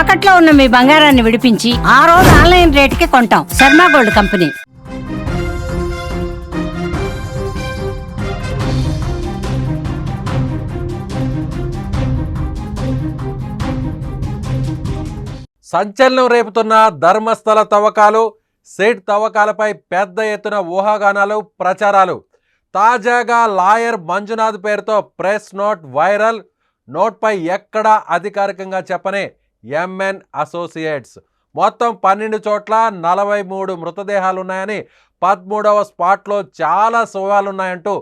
తాకట్లో ఉన్న మీ బంగారాన్ని విడిపించి ఆ రోజు ఆన్లైన్ రేటుకి కొంటాం. Sharma gold company. సంచలనం రేపుతున్న ధర్మస్థల తవ్వకాలు సేట్ తవ్వకాలపై పెద్ద ఎత్తున ఊహాగానాలు ప్రచారాలు. తాజాగా లాయర్ మంజునాథ్ పేరుతో ప్రెస్ నోట్ వైరల్. నోట్పై ఎక్కడా అధికారికంగా చెప్పనే ఎంఎన్ అసోసియేట్స్ మొత్తం పన్నెండు చోట్ల నలభై మూడు మృతదేహాలు ఉన్నాయని పదమూడవ స్పాట్లో చాలా శవాలున్నాయంటూ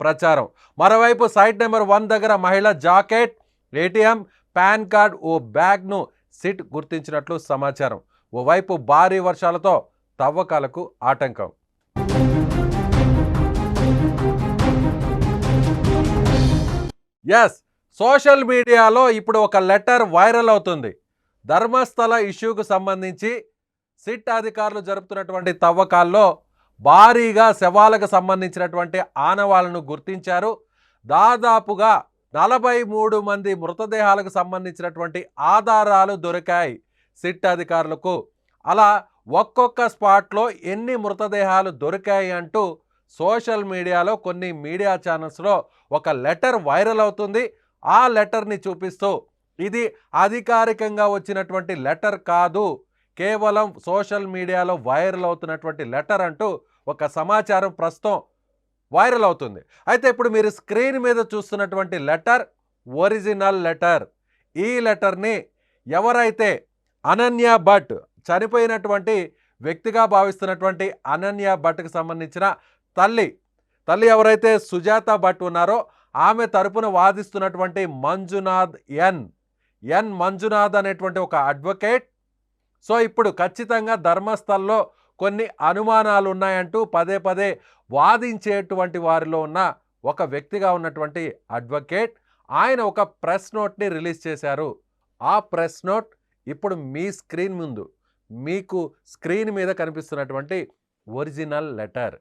ప్రచారం. మరోవైపు సైట్ నెంబర్ వన్ దగ్గర మహిళ జాకెట్ ఏటీఎం పాన్ కార్డ్ ఓ బ్యాగ్ను సిట్ గుర్తించినట్లు సమాచారం. ఓవైపు భారీ వర్షాలతో తవ్వకాలకు ఆటంకం. ఎస్ సోషల్ మీడియాలో ఇప్పుడు ఒక లెటర్ వైరల్ అవుతుంది. ధర్మస్థల ఇష్యూకు సంబంధించి సిట్ అధికారులు జరుపుతున్నటువంటి తవ్వకాల్లో భారీగా శవాలకు సంబంధించినటువంటి ఆనవాళ్ళను గుర్తించారు. దాదాపుగా నలభై మూడు మంది మృతదేహాలకు సంబంధించినటువంటి ఆధారాలు దొరికాయి సిట్ అధికారులకు. అలా ఒక్కొక్క స్పాట్లో ఎన్ని మృతదేహాలు దొరికాయి అంటూ సోషల్ మీడియాలో కొన్ని మీడియా ఛానల్స్లో ఒక లెటర్ వైరల్ అవుతుంది. ఆ లెటర్ని చూపిస్తూ ఇది అధికారికంగా వచ్చినటువంటి లెటర్ కాదు. కేవలం సోషల్ మీడియాలో వైరల్ అవుతున్నటువంటి లెటర్ అంటూ ఒక సమాచారం ప్రస్తుతం వైరల్ అవుతుంది. అయితే ఇప్పుడు మీరు స్క్రీన్ మీద చూస్తున్నటువంటి లెటర్ ఒరిజినల్ లెటర్ ఈ లెటర్ని ఎవరైతే అనన్య భట్ చనిపోయినటువంటి వ్యక్తిగా భావిస్తున్నటువంటి అనన్య భట్కి సంబంధించిన తల్లి తల్లి ఎవరైతే సుజాత భట్ ఉన్నారో ఆమె తరపున వాదిస్తున్నటువంటి మంజునాథ్ ఎన్. ఎన్ మంజునాథ్ అనేటువంటి ఒక అడ్వకేట్ సో ఇప్పుడు ఖచ్చితంగా ధర్మస్థల్లో కొన్ని అనుమానాలు ఉన్నాయంటూ పదే పదే వాదించేటువంటి వారిలో ఉన్న ఒక వ్యక్తిగా ఉన్నటువంటి అడ్వకేట్ ఆయన ఒక ప్రెస్ నోట్ని రిలీజ్ చేశారు. ఆ ప్రెస్ నోట్ ఇప్పుడు మీ స్క్రీన్ ముందు మీకు స్క్రీన్ మీద కనిపిస్తున్నటువంటి ఒరిజినల్ లెటర్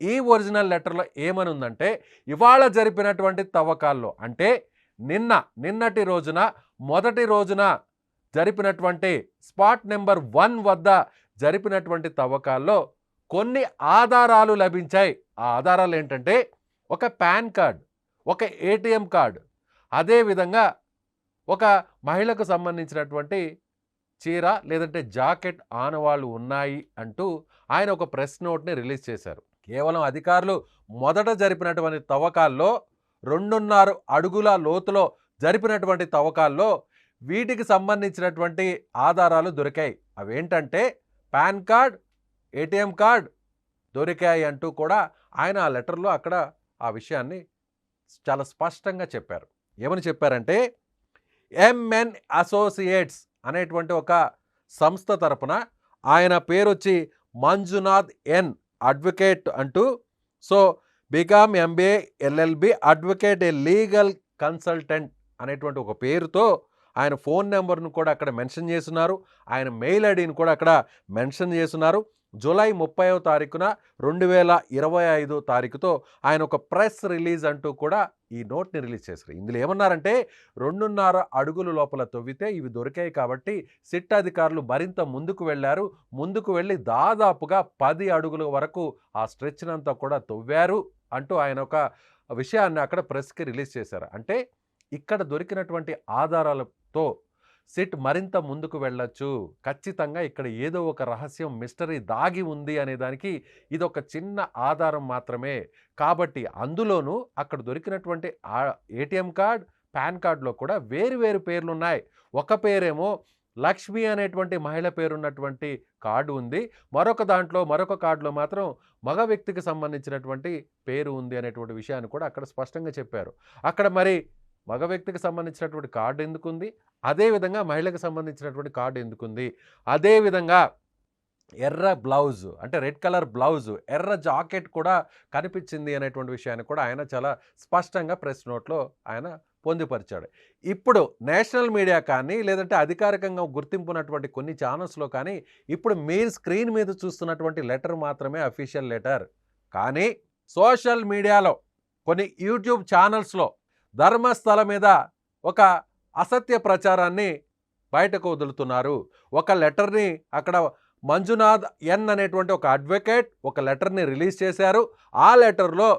ఈ ఒరిజినల్ లెటర్లో ఏమని ఉందంటే ఇవాళ జరిపినటువంటి తవ్వకాల్లో అంటే నిన్న నిన్నటి రోజున మొదటి రోజున జరిపినటువంటి స్పాట్ నెంబర్ వన్ వద్ద జరిపినటువంటి తవ్వకాల్లో కొన్ని ఆధారాలు లభించాయి. ఆ ఆధారాలు ఏంటంటే ఒక పాన్ కార్డ్ ఒక ఏటీఎం కార్డు అదేవిధంగా ఒక మహిళకు సంబంధించినటువంటి చీర లేదంటే జాకెట్ ఆనవాళ్ళు ఉన్నాయి అంటూ ఆయన ఒక ప్రెస్ నోట్ని రిలీజ్ చేశారు. కేవలం అధికారులు మొదట జరిపినటువంటి తవ్వకాల్లో రెండున్నర అడుగుల లోతులో జరిపినటువంటి తవ్వకాల్లో వీటికి సంబంధించినటువంటి ఆధారాలు దొరికాయి. అవేంటంటే పాన్ కార్డ్ ఏటీఎం కార్డ్ దొరికాయి అంటూ కూడా ఆయన ఆ లెటర్లో అక్కడ ఆ విషయాన్ని చాలా స్పష్టంగా చెప్పారు. ఏమని చెప్పారంటే ఎంఎన్ అసోసియేట్స్ అనేటువంటి ఒక సంస్థ తరపున ఆయన పేరు వచ్చి మంజునాథ్ ఎన్ అడ్వకేట్ అంటూ so B Com MBA LLB advocate a legal consultant అనేటువంటి ఒక పేరుతో ఆయన ఫోన్ నెంబర్ను కూడా అక్కడ మెన్షన్ చేస్తున్నారు. ఆయన మెయిల్ ఐడిని కూడా అక్కడ మెన్షన్ చేస్తున్నారు. జూలై ముప్పైవ తారీఖున రెండు వేల ఇరవై ఐదో తారీఖుతో ఆయన ఒక ప్రెస్ రిలీజ్ అంటూ కూడా ఈ నోట్ని రిలీజ్ చేశారు. ఇందులో ఏమన్నారంటే రెండున్నర అడుగుల లోపల తవ్వితే ఇవి దొరికాయి కాబట్టి సిట్ అధికారులు మరింత ముందుకు వెళ్ళారు. ముందుకు వెళ్ళి దాదాపుగా పది అడుగుల వరకు ఆ స్ట్రెచ్నంతా కూడా తవ్వారు. అంటూ ఆయన ఒక విషయాన్ని అక్కడ ప్రెస్కి రిలీజ్ చేశారు. అంటే ఇక్కడ దొరికినటువంటి ఆధారాలతో సిట్ మరింత ముందుకు వెళ్ళొచ్చు. ఖచ్చితంగా ఇక్కడ ఏదో ఒక రహస్యం మిస్టరీ దాగి ఉంది అనే దానికి ఇది ఒక చిన్న ఆధారం మాత్రమే. కాబట్టి అందులోనూ అక్కడ దొరికినటువంటి ఏటీఎం కార్డ్ పాన్ కార్డులో కూడా వేరు వేరు పేర్లు ఉన్నాయి ఒక పేరేమో లక్ష్మి అనేటువంటి మహిళ పేరున్నటువంటి కార్డు ఉంది. మరొక దాంట్లో మరొక కార్డులో మాత్రం మగ వ్యక్తికి సంబంధించినటువంటి పేరు ఉంది అనేటువంటి విషయాన్ని కూడా అక్కడ స్పష్టంగా చెప్పారు. అక్కడ మరి మగ వ్యక్తికి సంబంధించినటువంటి కార్డు ఎందుకుంది? అదేవిధంగా మహిళకు సంబంధించినటువంటి కార్డు ఎందుకుంది? అదేవిధంగా ఎర్ర బ్లౌజ్ అంటే రెడ్ కలర్ బ్లౌజ్ ఎర్ర జాకెట్ కూడా కనిపించింది అనేటువంటి విషయాన్ని కూడా ఆయన చాలా స్పష్టంగా ప్రెస్ నోట్లో ఆయన పొందుపరిచాడు. ఇప్పుడు నేషనల్ మీడియా కానీ లేదంటే అధికారికంగా గుర్తింపు ఉన్నటువంటి కొన్ని ఛానల్స్లో కానీ ఇప్పుడు మీరు స్క్రీన్ మీద చూస్తున్నటువంటి లెటర్ మాత్రమే అఫీషియల్ లెటర్. కానీ సోషల్ మీడియాలో కొన్ని యూట్యూబ్ ఛానల్స్లో ధర్మస్థల మీద ఒక అసత్య ప్రచారాన్ని బయటకు వదులుతున్నారు. ఒక లెటర్ని అక్కడ మంజునాథ్ ఎన్ అనేటువంటి ఒక అడ్వకేట్ ఒక లెటర్ని రిలీజ్ చేశారు. ఆ లెటర్లో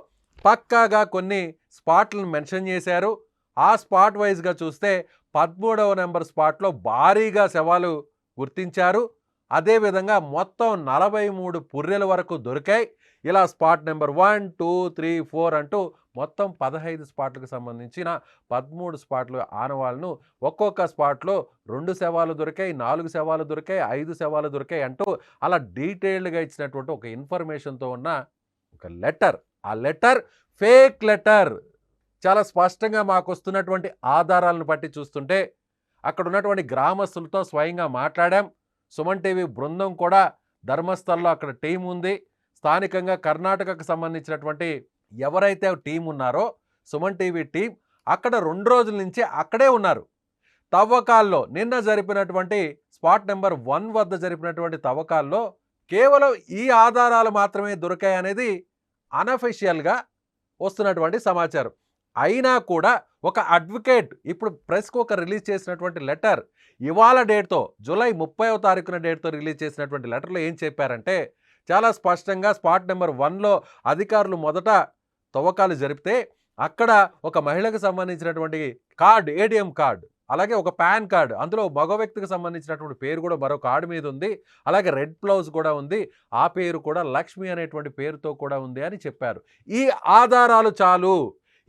పక్కాగా కొన్ని స్పాట్లను మెన్షన్ చేశారు. ఆ స్పాట్ వైజ్గా చూస్తే పదమూడవ నెంబర్ స్పాట్లో భారీగా శవాలు గుర్తించారు. అదేవిధంగా మొత్తం నలభై మూడు పుర్రెల వరకు దొరికాయి. ఇలా spot number one two three four అంటూ మొత్తం పదహైదు స్పాట్లకు సంబంధించిన పదమూడు స్పాట్లు ఆనవాళ్ళను ఒక్కొక్క స్పాట్లో రెండు శవాలు దొరికాయి నాలుగు శవాలు దొరికాయి ఐదు శవాలు దొరికాయి అంటూ అలా డీటెయిల్డ్గా ఇచ్చినటువంటి ఒక ఇన్ఫర్మేషన్తో ఉన్న ఒక లెటర్. ఆ లెటర్ ఫేక్ లెటర్. చాలా స్పష్టంగా మాకు వస్తున్నటువంటి ఆధారాలను బట్టి చూస్తుంటే అక్కడ ఉన్నటువంటి గ్రామస్తులతో స్వయంగా మాట్లాడాం. సుమన్ టీవీ బృందం కూడా ధర్మస్థల్లో అక్కడ టీం ఉంది. స్థానికంగా కర్ణాటకకు సంబంధించినటువంటి ఎవరైతే టీం ఉన్నారో సుమన్ టీవీ టీం అక్కడ రెండు రోజుల నుంచి అక్కడే ఉన్నారు. తవ్వకాల్లో నిన్న జరిపినటువంటి స్పాట్ నెంబర్ వన్ వద్ద జరిపినటువంటి తవ్వకాల్లో కేవలం ఈ ఆధారాలు మాత్రమే దొరికాయనేది అనఫిషియల్గా వస్తున్నటువంటి సమాచారం. అయినా కూడా ఒక అడ్వకేట్ ఇప్పుడు ప్రెస్కు ఒక రిలీజ్ చేసినటువంటి లెటర్ ఇవాళ డేట్తో జూలై ముప్పైవ తారీఖున డేట్తో రిలీజ్ చేసినటువంటి లెటర్లో ఏం చెప్పారంటే చాలా స్పష్టంగా స్పాట్ నెంబర్ వన్లో అధికారులు మొదట తవ్వకాలు జరిపితే అక్కడ ఒక మహిళకు సంబంధించినటువంటి కార్డు ఏటీఎం కార్డు అలాగే ఒక పాన్ కార్డు అందులో మగ వ్యక్తికి సంబంధించినటువంటి పేరు కూడా మరో కార్డు మీద ఉంది అలాగే రెడ్ బ్లౌజ్ కూడా ఉంది ఆ పేరు కూడా లక్ష్మి అనేటువంటి పేరుతో కూడా ఉంది అని చెప్పారు. ఈ ఆధారాలు చాలు.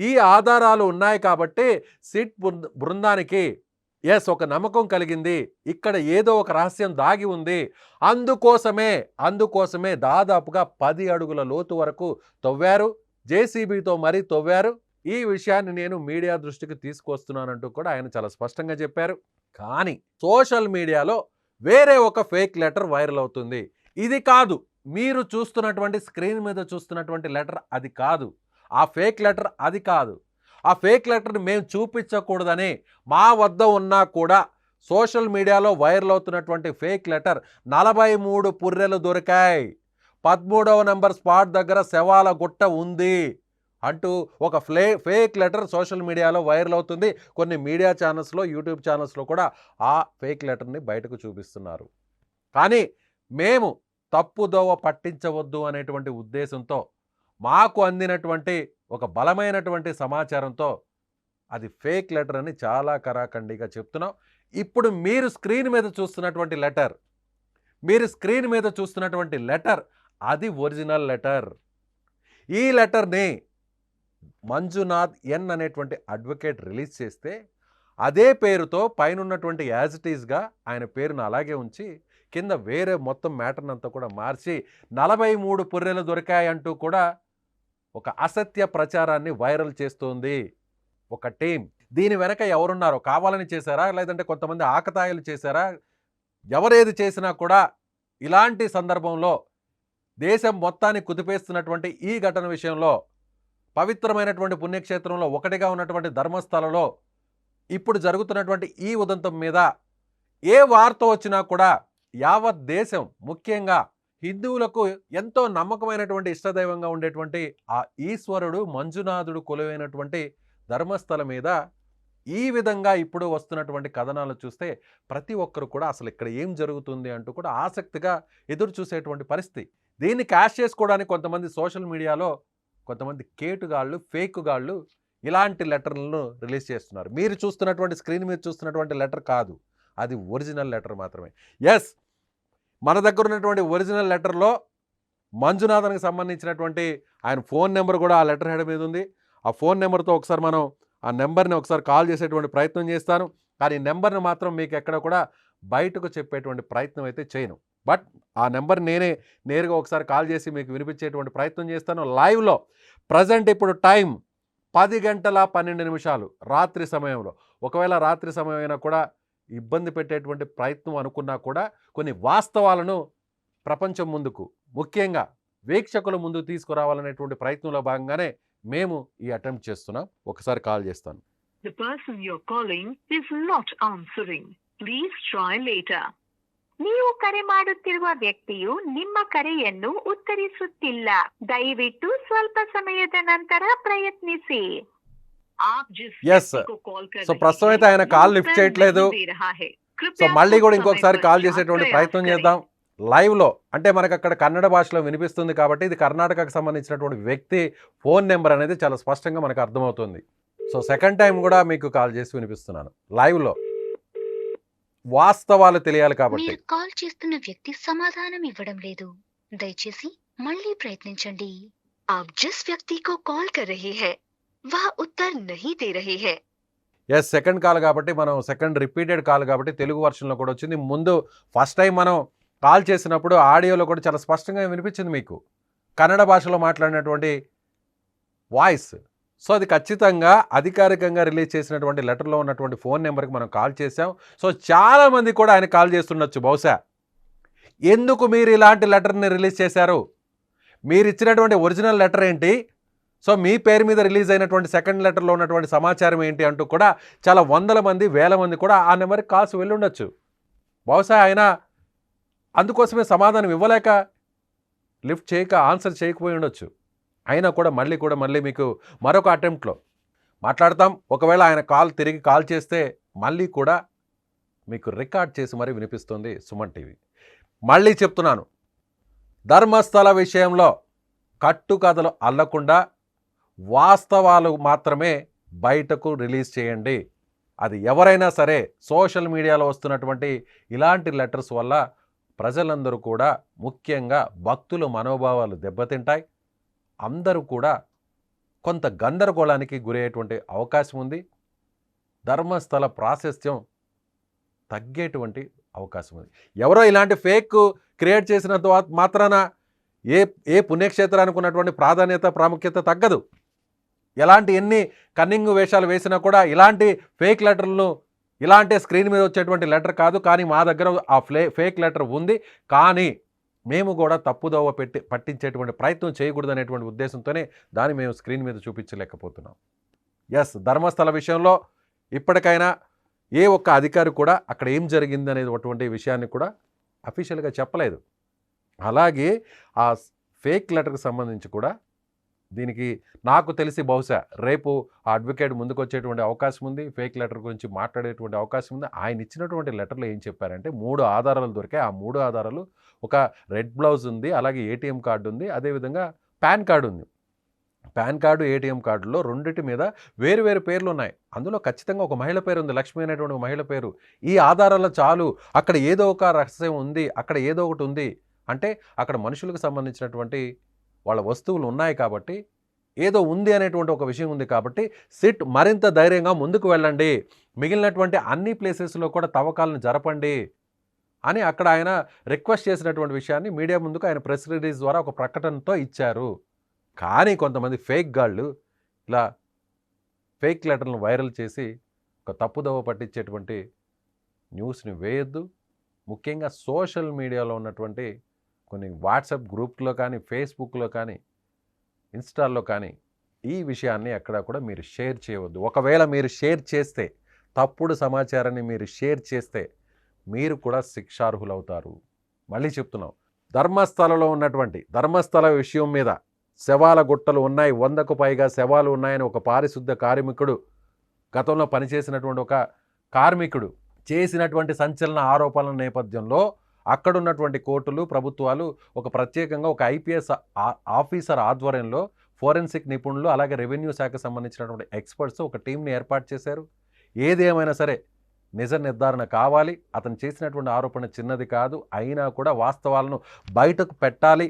ఈ ఆధారాలు ఉన్నాయి కాబట్టి సిట్ బృంద- బృందానికి ఎస్ ఒక నమ్మకం కలిగింది. ఇక్కడ ఏదో ఒక రహస్యం దాగి ఉంది. అందుకోసమే అందుకోసమే దాదాపుగా పది అడుగుల లోతు వరకు తవ్వారు. జేసీబీతో మరీ తవ్వారు. ఈ విషయాన్ని నేను మీడియా దృష్టికి తీసుకొస్తున్నానంటూ కూడా ఆయన చాలా స్పష్టంగా చెప్పారు. కానీ సోషల్ మీడియాలో వేరే ఒక ఫేక్ లెటర్ వైరల్ అవుతుంది. ఇది కాదు. మీరు చూస్తున్నటువంటి స్క్రీన్ మీద చూస్తున్నటువంటి లెటర్ అది కాదు. ఆ ఫేక్ లెటర్ అది కాదు. ఆ ఫేక్ లెటర్ని మేము చూపించకూడదని మా వద్ద ఉన్నా కూడా సోషల్ మీడియాలో వైరల్ అవుతున్నటువంటి ఫేక్ లెటర్ నలభై మూడు పుర్రెలు దొరికాయి. పదమూడవ నెంబర్ స్పాట్ దగ్గర శవాల గుట్ట ఉంది అంటూ ఒక ఫ్లే ఫేక్ లెటర్ సోషల్ మీడియాలో వైరల్ అవుతుంది. కొన్ని మీడియా ఛానల్స్లో యూట్యూబ్ ఛానల్స్లో కూడా ఆ ఫేక్ లెటర్ని బయటకు చూపిస్తున్నారు. కానీ మేము తప్పుదోవ పట్టించవద్దు అనేటువంటి ఉద్దేశంతో మాకు అందినటువంటి ఒక బలమైనటువంటి సమాచారంతో అది ఫేక్ లెటర్ అని చాలా కరాఖండిగా చెప్తున్నాం. ఇప్పుడు మీరు స్క్రీన్ మీద చూస్తున్నటువంటి లెటర్ మీరు స్క్రీన్ మీద చూస్తున్నటువంటి లెటర్ అది ఒరిజినల్ లెటర్. ఈ లెటర్ని మంజునాథ్ ఎన్ అనేటువంటి అడ్వకేట్ రిలీజ్ చేస్తే అదే పేరుతో పైన ఉన్నటువంటి యాజ్ ఇట్ ఈస్గా ఆయన పేరును అలాగే ఉంచి కింద వేరే మొత్తం మ్యాటర్ని అంతా కూడా మార్చి నలభై మూడు పుర్రెలు దొరికాయంటూ కూడా ఒక అసత్య ప్రచారాన్ని వైరల్ చేస్తోంది ఒక టీం దీని వెనక ఎవరున్నారో కావాలని చేశారా? లేదంటే కొంతమంది ఆకతాయిలు చేశారా? ఎవరేది చేసినా కూడా ఇలాంటి సందర్భంలో దేశం మొత్తాన్ని కుదిపేస్తున్నటువంటి ఈ ఘటన విషయంలో పవిత్రమైనటువంటి పుణ్యక్షేత్రంలో ఒకటిగా ఉన్నటువంటి ధర్మస్థలలో ఇప్పుడు జరుగుతున్నటువంటి ఈ ఉదంతం మీద ఏ వార్త వచ్చినా కూడా యావత్ దేశం ముఖ్యంగా హిందువులకు ఎంతో నమ్మకమైనటువంటి ఇష్టదైవంగా ఉండేటువంటి ఆ ఈశ్వరుడు మంజునాథుడు కొలువైనటువంటి ధర్మస్థల మీద ఈ విధంగా ఇప్పుడు వస్తున్నటువంటి కథనాలు చూస్తే ప్రతి ఒక్కరు కూడా అసలు ఇక్కడ ఏం జరుగుతుంది అంటూ కూడా ఆసక్తిగా ఎదురు చూసేటువంటి పరిస్థితి. దీన్ని క్యాష్ చేసుకోవడానికి కొంతమంది సోషల్ మీడియాలో కొంతమంది కేటుగాళ్ళు ఫేకుగాళ్ళు ఇలాంటి లెటర్లను రిలీజ్ చేస్తున్నారు. మీరు చూస్తున్నటువంటి స్క్రీన్ మీద చూస్తున్నటువంటి లెటర్ కాదు. అది ఒరిజినల్ లెటర్ మాత్రమే. ఎస్ మన దగ్గర ఉన్నటువంటి ఒరిజినల్ లెటర్లో మంజునాథన్కి సంబంధించినటువంటి ఆయన ఫోన్ నెంబర్ కూడా ఆ లెటర్ హెడ్ మీద ఉంది. ఆ ఫోన్ నెంబర్తో ఒకసారి మనం ఆ నెంబర్ని ఒకసారి కాల్ చేసేటువంటి ప్రయత్నం చేస్తాను. కానీ నెంబర్ని మాత్రం మీకు ఎక్కడ కూడా బయటకు చెప్పేటువంటి ప్రయత్నం అయితే చేయను. బట్ ఆ నెంబర్ నేనే నేరుగా ఒకసారి కాల్ చేసి మీకు వినిపించేటువంటి ప్రయత్నం చేస్తాను. లైవ్లో ప్రజెంట్ ఇప్పుడు టైం పది గంటల పన్నెండు నిమిషాలు రాత్రి సమయంలో. ఒకవేళ రాత్రి సమయం అయినా కూడా ఇబ్బంది పెట్టేటువంటి ప్రయత్నం అనుకున్నా కూడా కొన్ని వాస్తవాలను ప్రపంచం ముందుకు ముఖ్యంగా వీక్షకుల ముందు తీసుకురావాలనేటువంటి ప్రయత్నంలో భాగంగానే మేము ఈ అటెంప్ట్ చేస్తున్నాం ఒకసారి కాల్ చేస్తాను The person you're calling is not answering. Please try later. ನೀವು ಕರೆ ಮಾಡುತ್ತಿರುವ ವ್ಯಕ್ತಿಯು ನಿಮ್ಮ ಕರೆಯನ್ನು ಉತ್ತರಿಸುತ್ತಿಲ್ಲ ದಯವಿಟ್ಟು ಸ್ವಲ್ಪ ಸಮಯದ ನಂತರ ಪ್ರಯತ್ನಿಸಿ సో ప్రస్తుతం అయితే ఆయన కాల్ లిఫ్ట్ చేయట్లేదు. సో మళ్ళీ కూడా ఇంకొకసారి కాల్ చేసేటువంటి ప్రయత్నం చేద్దాం. లైవ్లో అంటే మనకు అక్కడ కన్నడ భాషలో వినిపిస్తుంది కాబట్టి ఇది కర్ణాటకకు సంబంధించినటువంటి వ్యక్తి ఫోన్ నెంబర్ అనేది చాలా స్పష్టంగా మనకు అర్థమవుతుంది. సో సెకండ్ టైం కూడా మీకు కాల్ చేసి వినిపిస్తున్నాను. లైవ్లో. వాస్తవాలు తెలియాలి కాబట్టి. కాల్ చేస్తున్న వ్యక్తి సమాధానం ఇవ్వడం లేదు. దయచేసి మళ్ళీ ప్రయత్నించండి. ఆప్ జిస్ వ్యక్తి కో కాల్ కర్ రహే హై वह उत्तर नहीं दे रहे हैं ఎస్ సెకండ్ కాల్ కాబట్టి మనం సెకండ్ రిపీటెడ్ కాల్ కాబట్టి తెలుగు వర్షన్లో కూడా వచ్చింది ముందు ఫస్ట్ టైం మనం కాల్ చేసినప్పుడు ఆడియోలో కూడా చాలా స్పష్టంగా వినిపించింది మీకు కన్నడ భాషలో మాట్లాడినటువంటి వాయిస్ సో అది ఖచ్చితంగా అధికారికంగా రిలీజ్ చేసినటువంటి లెటర్లో ఉన్నటువంటి ఫోన్ నెంబర్కి మనం కాల్ చేసాం సో చాలామంది కూడా ఆయన కాల్ చేస్తుండొచ్చు బహుశా ఎందుకు మీరు ఇలాంటి లెటర్ని రిలీజ్ చేశారు మీరు ఇచ్చినటువంటి ఒరిజినల్ లెటర్ ఏంటి సో మీ పేరు మీద రిలీజ్ అయినటువంటి సెకండ్ లెటర్లో ఉన్నటువంటి సమాచారం ఏంటి అంటూ కూడా చాలా వందల మంది వేల మంది కూడా ఆ నెంబర్కి కాల్స్ వెళ్ళుండొచ్చు బహుశా ఆయన అందుకోసమే సమాధానం ఇవ్వలేక లిఫ్ట్ చేయక ఆన్సర్ చేయకపోయి ఉండొచ్చు. అయినా కూడా మళ్ళీ కూడా మళ్ళీ మీకు మరొక అటెంప్ట్లో మాట్లాడతాం. ఒకవేళ ఆయన కాల్ తిరిగి కాల్ చేస్తే మళ్ళీ కూడా మీకు రికార్డ్ చేసి మరీ వినిపిస్తుంది సుమన్ టీవీ. మళ్ళీ చెప్తున్నాను. ధర్మస్థల విషయంలో కట్టుకథలు అల్లకుండా వాస్తవాలు మాత్రమే బయటకు రిలీజ్ చేయండి. అది ఎవరైనా సరే సోషల్ మీడియాలో వస్తున్నటువంటి ఇలాంటి లెటర్స్ వల్ల ప్రజలందరూ కూడా ముఖ్యంగా భక్తుల మనోభావాలు దెబ్బతింటాయి. అందరూ కూడా కొంత గందరగోళానికి గురయ్యేటువంటి అవకాశం ఉంది. ధర్మస్థల ప్రాశస్త్యం తగ్గేటువంటి అవకాశం ఉంది. ఎవరో ఇలాంటి ఫేక్ క్రియేట్ చేసిన మాత్రాన ఏ ఏ పుణ్యక్షేత్రానికి ఉన్నటువంటి ప్రాధాన్యత ప్రాముఖ్యత తగ్గదు. ఎలాంటి ఎన్ని కన్నింగ్ వేషాలు వేసినా కూడా ఇలాంటి ఫేక్ లెటర్లను ఇలాంటి స్క్రీన్ మీద వచ్చేటువంటి లెటర్ కాదు. కానీ మా దగ్గర ఆ ఫ్లే ఫేక్ లెటర్ ఉంది. కానీ మేము కూడా తప్పుదోవ పెట్టి పట్టించేటువంటి ప్రయత్నం చేయకూడదు అనేటువంటి ఉద్దేశంతోనే దాన్ని మేము స్క్రీన్ మీద చూపించలేకపోతున్నాం. ఎస్ ధర్మస్థల విషయంలో ఇప్పటికైనా ఏ ఒక్క అధికారి కూడా అక్కడ ఏం జరిగింది అనేటువంటి విషయాన్ని కూడా అఫీషియల్గా చెప్పలేదు. అలాగే ఆ ఫేక్ లెటర్కి సంబంధించి కూడా దీనికి నాకు తెలిసి బహుశా రేపు ఆ అడ్వకేట్ ముందుకు వచ్చేటువంటి అవకాశం ఉంది. ఫేక్ లెటర్ గురించి మాట్లాడేటువంటి అవకాశం ఉంది. ఆయన ఇచ్చినటువంటి లెటర్లో ఏం చెప్పారంటే మూడు ఆధారాలు దొరికాయి. ఆ మూడు ఆధారాలు ఒక రెడ్ బ్లౌజ్ ఉంది అలాగే ఏటీఎం కార్డు ఉంది అదేవిధంగా పాన్ కార్డు ఉంది. పాన్ కార్డు ఏటీఎం కార్డులో రెండింటి మీద వేరు వేరు పేర్లు ఉన్నాయి. అందులో ఖచ్చితంగా ఒక మహిళ పేరు ఉంది. లక్ష్మి అనేటువంటి మహిళ పేరు. ఈ ఆధారాలు చాలు. అక్కడ ఏదో ఒక రహస్యం ఉంది. అక్కడ ఏదో ఒకటి ఉంది. అంటే అక్కడ మనుషులకు సంబంధించినటువంటి వాళ్ళ వస్తువులు ఉన్నాయి కాబట్టి ఏదో ఉంది అనేటువంటి ఒక విషయం ఉంది కాబట్టి సిట్ మరింత ధైర్యంగా ముందుకు వెళ్ళండి. మిగిలినటువంటి అన్ని ప్లేసెస్లో కూడా తవ్వకాలను జరపండి అని అక్కడ ఆయన రిక్వెస్ట్ చేసినటువంటి విషయాన్ని మీడియా ముందుకు ఆయన ప్రెస్ రిలీజ్ ద్వారా ఒక ప్రకటనతో ఇచ్చారు. కానీ కొంతమంది ఫేక్ గాళ్ళు ఇలా ఫేక్ లెటర్లను వైరల్ చేసి ఒక తప్పుదోవ పట్టించేటువంటి న్యూస్ని వేయొద్దు. ముఖ్యంగా సోషల్ మీడియాలో ఉన్నటువంటి కొన్ని వాట్సాప్ గ్రూప్లో కానీ ఫేస్బుక్లో కానీ ఇన్స్టాల్లో కానీ ఈ విషయాన్ని ఎక్కడ కూడా మీరు షేర్ చేయవద్దు. ఒకవేళ మీరు షేర్ చేస్తే తప్పుడు సమాచారాన్ని మీరు షేర్ చేస్తే మీరు కూడా శిక్షార్హులవుతారు. మళ్ళీ చెప్తున్నాం. ధర్మస్థలలో ఉన్నటువంటి ధర్మస్థల విషయం మీద శవాల గుట్టలు ఉన్నాయి వందకు పైగా శవాలు ఉన్నాయని ఒక పారిశుద్ధ కార్మికుడు గతంలో పనిచేసినటువంటి ఒక కార్మికుడు చేసినటువంటి సంచలన ఆరోపణల నేపథ్యంలో అక్కడున్నటువంటి కోర్టులు ప్రభుత్వాలు ఒక ప్రత్యేకంగా ఒక ఐపీఎస్ ఆఫీసర్ ఆధ్వర్యంలో ఫోరెన్సిక్ నిపుణులు అలాగే రెవెన్యూ శాఖకు సంబంధించినటువంటి ఎక్స్పర్ట్స్ ఒక టీంని ఏర్పాటు చేశారు. ఏది ఏమైనా సరే నిజ నిర్ధారణ కావాలి. అతను చేసినటువంటి ఆరోపణ చిన్నది కాదు. అయినా కూడా వాస్తవాలను బయటకు పెట్టాలి.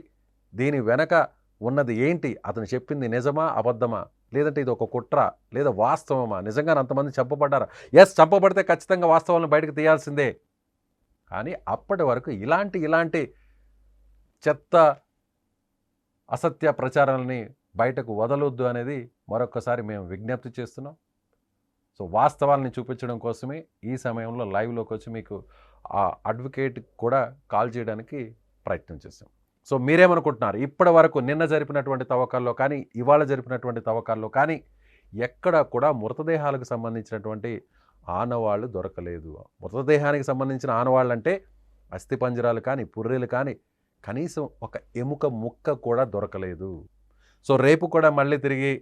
దీని వెనక ఉన్నది ఏంటి? అతను చెప్పింది నిజమా? అబద్ధమా? లేదంటే ఇది ఒక కుట్ర? లేదా వాస్తవమా? నిజంగా అంతమంది చంపబడ్డారా? ఎస్ చంపబడితే ఖచ్చితంగా వాస్తవాలను బయటకు తీయాల్సిందే. కానీ అప్పటి వరకు ఇలాంటి ఇలాంటి చెత్త అసత్య ప్రచారాలని బయటకు వదలొద్దు అనేది మరొకసారి మేము విజ్ఞప్తి చేస్తున్నాం. సో వాస్తవాలని చూపించడం కోసమే ఈ సమయంలో లైవ్లోకి వచ్చి మీకు ఆ అడ్వకేట్ కూడా కాల్ చేయడానికి ప్రయత్నం చేసాం సో మీరేమనుకుంటున్నారు? ఇప్పటి వరకు నిన్న జరిపినటువంటి తవ్వకాల్లో కానీ ఇవాళ జరిపినటువంటి తవ్వకాల్లో కానీ ఎక్కడ కూడా మృతదేహాలకు సంబంధించినటువంటి ఆనవాళ్ళు దొరకలేదు. మృతదేహానికి సంబంధించిన ఆనవాళ్ళు అంటే అస్థిపంజరాలు కానీ పుర్రెలు కానీ కనీసం ఒక ఎముక ముక్క కూడా దొరకలేదు. సో రేపు కూడా మళ్ళీ తిరిగి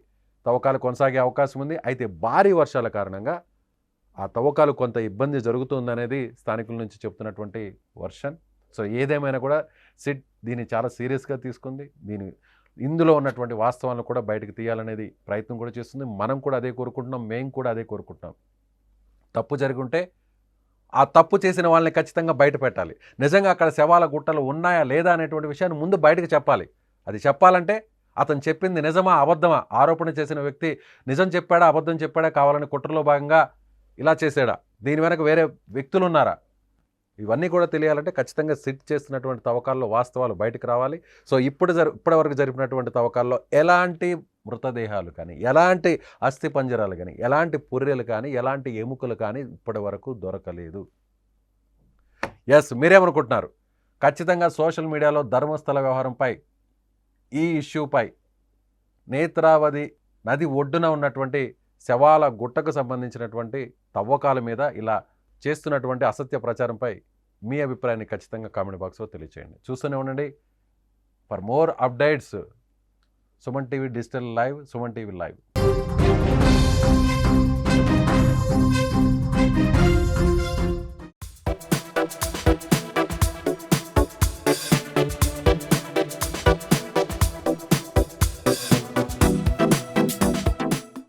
తవ్వకాలు కొనసాగే అవకాశం ఉంది. అయితే భారీ వర్షాల కారణంగా ఆ తవ్వకాలు కొంత ఇబ్బంది జరుగుతుందనేది స్థానికుల నుంచి చెప్తున్నటువంటి వర్షన్. సో ఏదేమైనా కూడా సిట్ దీన్ని చాలా సీరియస్గా తీసుకుంది. దీని ఇందులో ఉన్నటువంటి వాస్తవాలను కూడా బయటకు తీయాలనేది ప్రయత్నం కూడా చేస్తుంది. మనం కూడా అదే కోరుకుంటున్నాం. మేము కూడా అదే కోరుకుంటున్నాం. తప్పు జరుగుంటే ఉంటే ఆ తప్పు చేసిన వాళ్ళని ఖచ్చితంగా బయట పెట్టాలి. నిజంగా అక్కడ శవాల గుట్టలు ఉన్నాయా లేదా అనేటువంటి విషయాన్ని ముందు బయటకు చెప్పాలి. అది చెప్పాలంటే అతను చెప్పింది నిజమా అబద్ధమా? ఆరోపణ చేసిన వ్యక్తి నిజం చెప్పాడా అబద్ధం చెప్పాడా? కావాలని కుట్రలో భాగంగా ఇలా చేసాడా దీని వెనక వేరే వ్యక్తులు ఉన్నారా ఇవన్నీ కూడా తెలియాలంటే ఖచ్చితంగా సిట్ చేస్తున్నటువంటి తవ్వకాల్లో వాస్తవాలు బయటకు రావాలి. సో ఇప్పుడు జరు ఇప్పటివరకు జరిపినటువంటి తవ్వకాల్లో ఎలాంటి మృతదేహాలు కానీ ఎలాంటి అస్థి పంజరాలు కానీ ఎలాంటి పుర్రెలు కానీ ఎలాంటి ఎముకలు కానీ ఇప్పటి వరకు దొరకలేదు. ఎస్ మీరేమనుకుంటున్నారు? ఖచ్చితంగా సోషల్ మీడియాలో ధర్మస్థల వ్యవహారంపై ఈ ఇష్యూపై నేత్రావతి నది ఒడ్డున ఉన్నటువంటి శవాల గుట్టకు సంబంధించినటువంటి తవ్వకాల మీద ఇలా చేస్తున్నటువంటి అసత్య ప్రచారంపై మీ అభిప్రాయాన్ని ఖచ్చితంగా కామెంట్ బాక్స్లో తెలియచేయండి. చూస్తూనే ఉండండి. For more updates Suman TV digital live Suman TV live